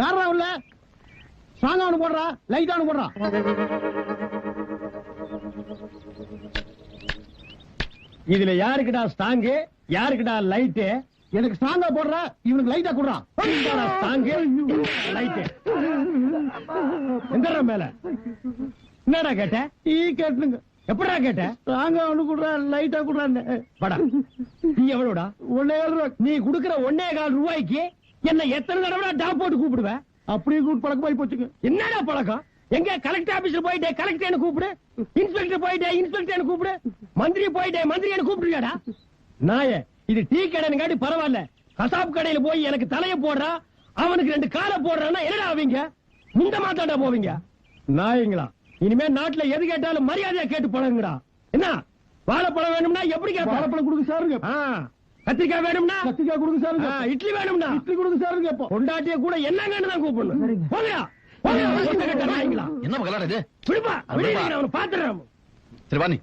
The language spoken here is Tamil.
யாரா உள்ள? ஒண்ணு போடுறா லைட்டா ஒண்ணு போடுறா. இதுல யாருக்குடா ஸ்டாங்கு யாருக்குடா லைட்டு எனக்கு ஸ்ட்ராங்கா போடுறா இவனுக்கு லைட்டா குடுறான் ஸ்டாங்கு லைட்டு எந்த மேல. என்னடா கேட்ட? டீ கேட்டுங்க. எப்படா கேட்ட? ஸ்ட்ராங்கா ஒண்ணு குடுறா லைட்டா குடுறான்னு. படா நீ எவ்வளவுடா? ஒன்னே ஏழு ரூபா. நீ குடுக்கிற ஒன்னே கால் ரூபாய்க்கு என்ன எத்தனை தடவை டாப் போட்டு கூப்பிடுவ? அப்படியே கூட்டு பழக்கமாயி போச்சுங்க. என்னடா பழக்கம்? எங்க கலெக்டர் ஆபீஸ்ல போயிட்டே கலெக்டர் கூப்பிடு. இன்ஸ்பெக்டர் போயிட்டே இன்ஸ்பெக்டர் கூப்பிடு. மந்திரி போயிட்டே மந்திரி கூப்பிடுறியாடா? நாய இது டீ கடைன்னு காட்டி பரவாயில்ல. கசாப் கடையில போய் எனக்கு தலைய போடுறா அவனுக்கு ரெண்டு காலை போடுறான்னா என்னடா ஆவீங்க? முந்த மாத்தாண்டா போவீங்க? நாயங்களா இனிமே நாட்டுல எது கேட்டாலும் மரியாதையா கேட்டு பழகுங்கடா. என்ன வாழைப்பழம் வேணும்னா எப்படி வாழைப்பழம் கொடுங்க சாருங்க. கத்திரிக்காய் வேணும்னா? கத்திரிக்காய் கொடுங்க ஆ, இட்லி வேணும்னா? இட்லி கொடுங்க சாருங்க எப்போ பொண்டாட்டிய கூட என்னங்கன்னு தான் கூப்பிடணும். போங்கடா என்ன கலாட இது? விடுப்பா. விடுப்பா. அவனை பாத்துறேன் சரி வா நீ